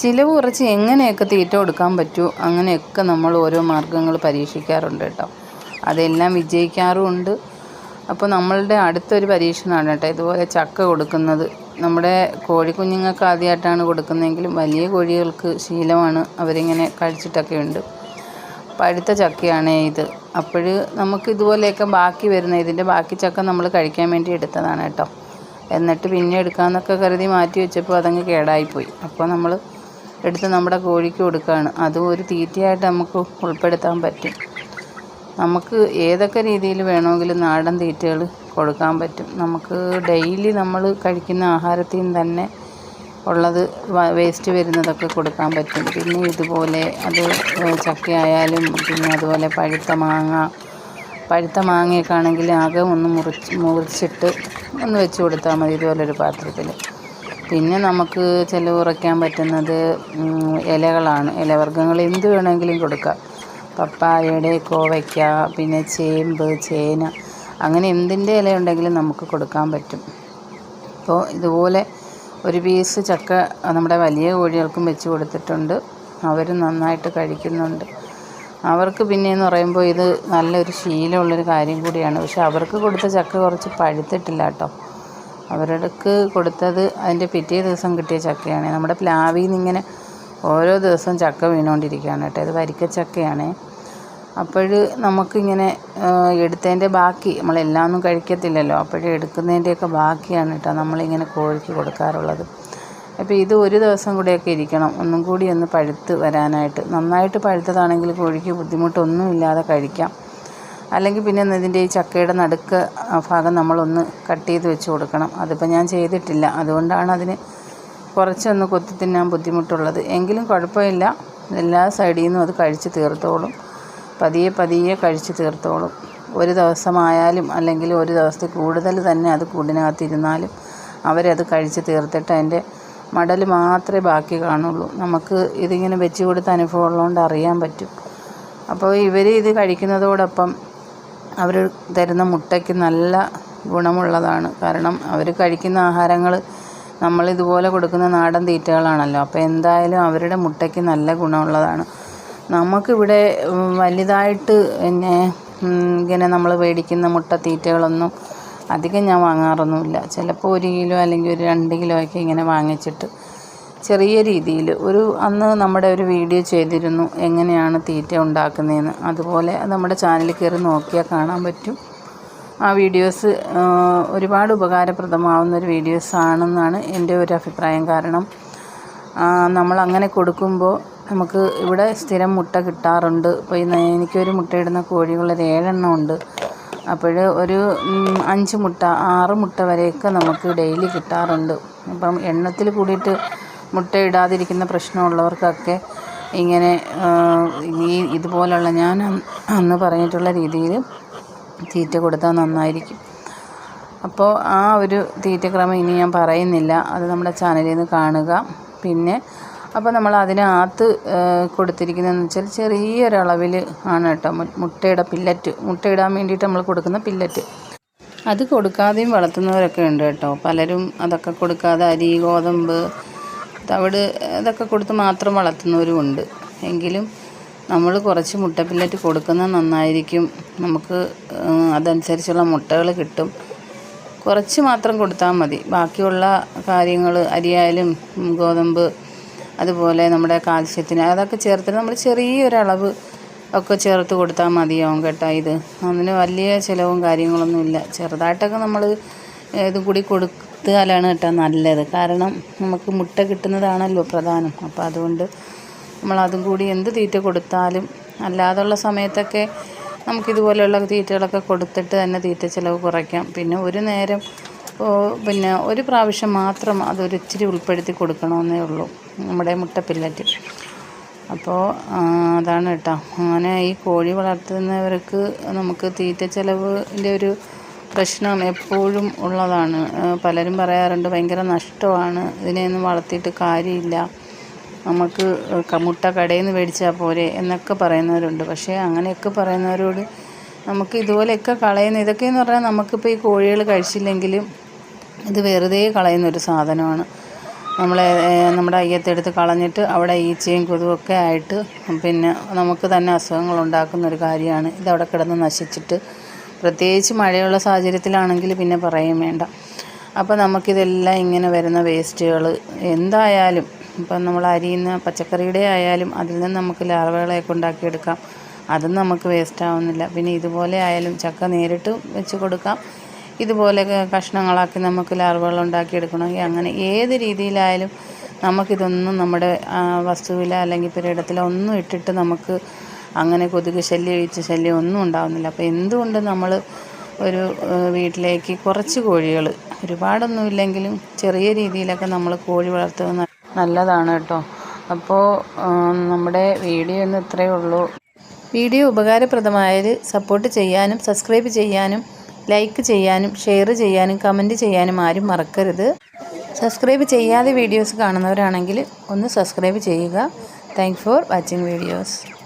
ചിലവ് കുറച്ച് എങ്ങനെയൊക്കെ തീറ്റ കൊടുക്കാൻ പറ്റുമോ അങ്ങനെയൊക്കെ നമ്മൾ ഓരോ മാർഗങ്ങൾ പരീക്ഷിക്കാറുണ്ട് കേട്ടോ. അതെല്ലാം വിജയിക്കാറുമുണ്ട്. അപ്പോൾ നമ്മളുടെ അടുത്തൊരു പരീക്ഷണമാണ് കേട്ടോ. ഇതുപോലെ ചക്ക കൊടുക്കുന്നത്. നമ്മുടെ കോഴിക്കുഞ്ഞുങ്ങൾക്ക് ആദ്യമായിട്ടാണ് കൊടുക്കുന്നതെങ്കിലും വലിയ കോഴികൾക്ക് ശീലമാണ് അവരിങ്ങനെ കഴിച്ചിട്ടൊക്കെ ഉണ്ട്. പഴുത്ത ചക്കയാണ് ഇത്. അപ്പോൾ നമുക്ക് ഇതുപോലെയൊക്കെ ബാക്കി വരുന്ന ഇതിന്റെ ബാക്കി ചക്ക നമ്മൾ കഴിക്കാൻ വേണ്ടി എടുത്തതാണ് കേട്ടോ. എന്നിട്ട് പിന്നെ എടുക്കാമെന്നൊക്കെ കരുതി മാറ്റി വെച്ചപ്പോൾ അതങ്ങ് കേടായിപ്പോയി. അപ്പോൾ നമ്മൾ എടുത്ത് നമ്മുടെ കോഴിക്ക് കൊടുക്കുകയാണ് അതും ഒരു തീറ്റയായിട്ട് നമുക്ക് ഉൾപ്പെടുത്താൻ പറ്റും. നമുക്ക് ഏതൊക്കെ രീതിയിൽ വേണമെങ്കിലും നാടൻ തീറ്റകൾ കൊടുക്കാൻ പറ്റും. നമുക്ക് ഡെയിലി നമ്മൾ കഴിക്കുന്ന ആഹാരത്തിൽ തന്നെ ഉള്ളത് വേസ്റ്റ് വരുന്നതൊക്കെ കൊടുക്കാൻ പറ്റും. പിന്നെ ഇതുപോലെ അത് ചക്കയായാലും പിന്നെ അതുപോലെ പഴുത്ത മാങ്ങ പഴുത്ത മാങ്ങയൊക്കെ ആണെങ്കിൽ ആകെ ഒന്ന് മുറിച്ച് മുറിച്ചിട്ട് ഒന്ന് വെച്ച് കൊടുത്താൽ മതി ഇതുപോലൊരു പാത്രത്തിൽ. പിന്നെ നമുക്ക് ചിലവ് കുറയ്ക്കാൻ പറ്റുന്നത് ഇലകളാണ്. ഇലവർഗങ്ങൾ എന്ത് വേണമെങ്കിലും കൊടുക്കാം. പപ്പായയുടെ കോവയ്ക്ക പിന്നെ ചേമ്പ് ചേന അങ്ങനെ എന്തിന്റെ ഇല ഉണ്ടെങ്കിലും നമുക്ക് കൊടുക്കാൻ പറ്റും. അപ്പോൾ ഇതുപോലെ ഒരു പീസ് ചക്ക നമ്മുടെ വലിയ കോഴികൾക്കും വെച്ച് കൊടുത്തിട്ടുണ്ട്. അവർ നന്നായിട്ട് കഴിക്കുന്നുണ്ട്. അവർക്ക് പിന്നെ എന്ന് പറയുമ്പോൾ ഇത് നല്ലൊരു ശീലമുള്ളൊരു കാര്യം കൂടിയാണ്. പക്ഷെ അവർക്ക് കൊടുത്ത ചക്ക കുറച്ച് പഴുത്തിട്ടില്ല കേട്ടോ. അവർക്ക് കൊടുത്തത് അതിന്റെ പിറ്റേ ദിവസം കിട്ടിയ ചക്കയാണ്. നമ്മുടെ പ്ലാവിൽ നിന്ന് ഇങ്ങനെ ഓരോ ദിവസവും ചക്ക വീണുകൊണ്ടിരിക്കുകയാണ് കേട്ടോ. ഇത് വരിക്കച്ചക്കയാണ് അപ്പോൾ നമുക്കിങ്ങനെ എടുത്തതിന്റെ ബാക്കി നമ്മളെല്ലാം ഒന്നും കഴിക്കത്തില്ലല്ലോ. അപ്പോഴേ എടുക്കുന്നതിന്റെയൊക്കെ ബാക്കിയാണ് കേട്ടോ നമ്മളിങ്ങനെ കോഴിക്ക് കൊടുക്കാറുള്ളത്. അപ്പോൾ ഇത് ഒരു ദിവസം കൂടെയൊക്കെ ഇരിക്കണം. ഒന്നും കൂടി ഒന്ന് പഴുത്ത് വരാനായിട്ട്. നന്നായിട്ട് പഴുത്തതാണെങ്കിൽ കോഴിക്ക് ബുദ്ധിമുട്ടൊന്നുമില്ലാതെ കഴിക്കാം. അല്ലെങ്കിൽ പിന്നെ ഇതിന്റെ ഈ ചക്കയുടെ നടുക്ക് ഭാഗം നമ്മളൊന്ന് കട്ട് ചെയ്ത് വെച്ച് കൊടുക്കണം. അതിപ്പോൾ ഞാൻ ചെയ്തിട്ടില്ല. അതുകൊണ്ടാണ് അതിന് കുറച്ചൊന്ന് കൊത്തി തിന്നാൻ ബുദ്ധിമുട്ടുള്ളത്. എങ്കിലും കുഴപ്പമില്ല. എല്ലാ സൈഡിൽ നിന്നും അത് കഴിച്ച് തീർത്തോളും. പതിയെ പതിയെ കഴിച്ച് തീർത്തോളും. ഒരു ദിവസമായാലും അല്ലെങ്കിൽ ഒരു ദിവസത്തിൽ കൂടുതൽ തന്നെ അത് കൂടിനകത്തിരുന്നാലും അവരത് കഴിച്ച് തീർത്തിട്ട് അതിന്റെ മടൽ മാത്രമേ ബാക്കി കാണുള്ളൂ. നമുക്ക് ഇതിങ്ങനെ വെച്ച് കൊടുത്ത അനുഭവം ഉള്ളതുകൊണ്ട് അറിയാൻ പറ്റും. അപ്പോൾ ഇവർ ഇത് കഴിക്കുന്നതോടൊപ്പം അവർ തരുന്ന മുട്ടയ്ക്ക് നല്ല ഗുണമുള്ളതാണ്. കാരണം അവർ കഴിക്കുന്ന ആഹാരങ്ങൾ നമ്മളിതുപോലെ കൊടുക്കുന്ന നാടൻ തീറ്റകളാണല്ലോ. അപ്പോൾ എന്തായാലും അവരുടെ മുട്ടയ്ക്ക് നല്ല ഗുണമുള്ളതാണ്. നമുക്കിവിടെ വലുതായിട്ട് പിന്നെ ഇങ്ങനെ നമ്മൾ മേടിക്കുന്ന മുട്ട തീറ്റകളൊന്നും അധികം ഞാൻ വാങ്ങാറൊന്നുമില്ല. ചിലപ്പോൾ ഒരു കിലോ അല്ലെങ്കിൽ ഒരു രണ്ട് കിലോ ഒക്കെ ഇങ്ങനെ വാങ്ങിച്ചിട്ട് ചെറിയ രീതിയിൽ ഒരു അന്ന് നമ്മുടെ ഒരു വീഡിയോ ചെയ്തിരുന്നു എങ്ങനെയാണ് തീറ്റ ഉണ്ടാക്കുന്നതെന്ന്. അതുപോലെ നമ്മുടെ ചാനലിൽ കയറി നോക്കിയാൽ കാണാൻ പറ്റും. ആ വീഡിയോസ് ഒരുപാട് ഉപകാരപ്രദമാവുന്ന ഒരു വീഡിയോസ് ആണെന്നാണ് എന്റെ ഒരു അഭിപ്രായം. കാരണം നമ്മൾ അങ്ങനെ കൊടുക്കുമ്പോൾ നമുക്ക് ഇവിടെ സ്ഥിരം മുട്ട കിട്ടാറുണ്ട്. ഇപ്പോൾ എനിക്കൊരു മുട്ടയിടുന്ന കോഴികൾ ഒരു ഏഴെണ്ണം ഉണ്ട്. അപ്പോൾ ഒരു അഞ്ച് മുട്ട ആറ് മുട്ട വരെയൊക്കെ നമുക്ക് ഡെയിലി കിട്ടാറുണ്ട്. അപ്പം എണ്ണത്തിൽ കൂടിയിട്ട് മുട്ട ഇടാതിരിക്കുന്ന പ്രശ്നമുള്ളവർക്കൊക്കെ ഇങ്ങനെ ഈ ഇതുപോലുള്ള ഞാൻ അന്ന് പറഞ്ഞിട്ടുള്ള രീതിയിൽ തീറ്റ കൊടുത്താൽ നന്നായിരിക്കും. അപ്പോൾ ആ ഒരു തീറ്റക്രമം ഇനി ഞാൻ പറയുന്നില്ല. അത് നമ്മുടെ ചാനലിൽ നിന്ന് കാണുക. പിന്നെ അപ്പോൾ നമ്മൾ അതിനകത്ത് കൊടുത്തിരിക്കുന്നതെന്ന് വെച്ചാൽ ചെറിയൊരളവിൽ ആണ് കേട്ടോ. മുട്ടയുടെ പില്ലറ്റ്. മുട്ടയിടാൻ വേണ്ടിയിട്ട് നമ്മൾ കൊടുക്കുന്ന പില്ലറ്റ്. അത് കൊടുക്കാതെയും വളർത്തുന്നവരൊക്കെ ഉണ്ട് കേട്ടോ. പലരും അതൊക്കെ കൊടുക്കാതെ അരി ഗോതമ്പ് തവിട് ഇതൊക്കെ കൊടുത്ത് മാത്രം വളർത്തുന്നവരും ഉണ്ട് എങ്കിലും നമ്മൾ കുറച്ച് മുട്ട പില്ലറ്റ് കൊടുക്കുന്നത് നന്നായിരിക്കും. നമുക്ക് അതനുസരിച്ചുള്ള മുട്ടകൾ കിട്ടും. കുറച്ച് മാത്രം കൊടുത്താൽ മതി. ബാക്കിയുള്ള കാര്യങ്ങൾ അരിയായാലും ഗോതമ്പ് അതുപോലെ നമ്മുടെ കാൽസ്യത്തിന് അതൊക്കെ ചേർത്തിട്ട് നമ്മൾ ചെറിയൊരളവ് ഒക്കെ ചേർത്ത് കൊടുത്താൽ മതിയാവും കേട്ടോ ഇത്. അതിന് വലിയ ചിലവും കാര്യങ്ങളൊന്നുമില്ല. ചെറുതായിട്ടൊക്കെ നമ്മൾ ഇതും കൂടി കൊടുത്താലാണ് കേട്ടോ നല്ലത്. കാരണം നമുക്ക് മുട്ട കിട്ടുന്നതാണല്ലോ പ്രധാനം. അപ്പോൾ അതുകൊണ്ട് നമ്മൾ അതും കൂടി എന്ത് തീറ്റ കൊടുത്താലും അല്ലാതുള്ള സമയത്തൊക്കെ നമുക്കിതുപോലെയുള്ള തീറ്റകളൊക്കെ കൊടുത്തിട്ട് തന്നെ തീറ്റ ചിലവ് കുറയ്ക്കാം. പിന്നെ ഒരു നേരം പിന്നെ ഒരു പ്രാവശ്യം മാത്രം അതൊരിച്ചിരി ഉൾപ്പെടുത്തി കൊടുക്കണമെന്നേ ഉള്ളൂ നമ്മുടെ മുട്ട പില്ലറ്റ് അപ്പോൾ അതാണ് കേട്ടോ. അങ്ങനെ ഈ കോഴി വളർത്തുന്നവർക്ക് നമുക്ക് തീറ്റ ചിലവിന്റെ ഒരു പ്രശ്നം എപ്പോഴും ഉള്ളതാണ്. പലരും പറയാറുണ്ട് ഭയങ്കര നഷ്ടമാണ്. ഇതിനെയൊന്നും വളർത്തിയിട്ട് കാര്യമില്ല. നമുക്ക് കമുട്ട കടയിൽ നിന്ന് മേടിച്ചാൽ പോരെ എന്നൊക്കെ പറയുന്നവരുണ്ട്. പക്ഷേ അങ്ങനെയൊക്കെ പറയുന്നവരോട് നമുക്ക് ഇതുപോലെയൊക്കെ കളയുന്ന ഇതൊക്കെയെന്ന് പറഞ്ഞാൽ നമുക്കിപ്പോൾ ഈ കോഴികൾ കഴിച്ചില്ലെങ്കിലും ഇത് വെറുതെ കളയുന്ന ഒരു സാധനമാണ്. നമ്മളെ നമ്മുടെ അയ്യത്തെടുത്ത് കളഞ്ഞിട്ട് അവിടെ ഈച്ചയും കൊതുവൊക്കെ ആയിട്ട് പിന്നെ നമുക്ക് തന്നെ അസുഖങ്ങൾ ഉണ്ടാക്കുന്ന ഒരു കാര്യമാണ്. ഇതവിടെ കിടന്ന് നശിച്ചിട്ട് പ്രത്യേകിച്ച് മഴയുള്ള സാഹചര്യത്തിലാണെങ്കിൽ പിന്നെ പറയും വേണ്ട. അപ്പോൾ നമുക്കിതെല്ലാം ഇങ്ങനെ വരുന്ന വേസ്റ്റുകൾ എന്തായാലും ഇപ്പം നമ്മൾ അരിയുന്ന പച്ചക്കറിയുടെ ആയാലും അതിൽ നിന്ന് നമുക്ക് ലാർവകളെയൊക്കെ ഉണ്ടാക്കിയെടുക്കാം. അതും നമുക്ക് വേസ്റ്റ് ആവുന്നില്ല. പിന്നെ ഇതുപോലെ ആയാലും ചക്ക നേരിട്ട് വെച്ച് കൊടുക്കാം. ഇതുപോലെ കഷ്ണങ്ങളാക്കി നമുക്ക് ലാർവകൾ ഉണ്ടാക്കിയെടുക്കണമെങ്കിൽ അങ്ങനെ ഏത് രീതിയിലായാലും നമുക്കിതൊന്നും നമ്മുടെ വസ്തുവിലോ അല്ലെങ്കിൽ പുരയിടത്തിലോ ഒന്നും ഇട്ടിട്ട് നമുക്ക് അങ്ങനെ കൊതുക് ശല്യം ഈച്ച ശല്യം ഒന്നും ഉണ്ടാവുന്നില്ല. അപ്പോൾ എന്തുകൊണ്ട് നമ്മൾ ഒരു വീട്ടിലേക്ക് കുറച്ച് കോഴികൾ ഒരുപാടൊന്നും ഇല്ലെങ്കിലും ചെറിയ രീതിയിലൊക്കെ നമ്മൾ കോഴി വളർത്തുന്നത് നല്ലതാണ് കേട്ടോ. അപ്പോൾ നമ്മുടെ വീഡിയോ ഇന്ന് ഇത്രയേ ഉള്ളൂ. വീഡിയോ ഉപകാരപ്രദമായത് സപ്പോർട്ട് ചെയ്യാനും സബ്സ്ക്രൈബ് ചെയ്യാനും ലൈക്ക് ചെയ്യാനും ഷെയർ ചെയ്യാനും കമന്റ് ചെയ്യാനും ആരും മറക്കരുത്. സബ്സ്ക്രൈബ് ചെയ്യാതെ വീഡിയോസ് കാണുന്നവരാണെങ്കിൽ ഒന്ന് സബ്സ്ക്രൈബ് ചെയ്യുക. Thank for watching videos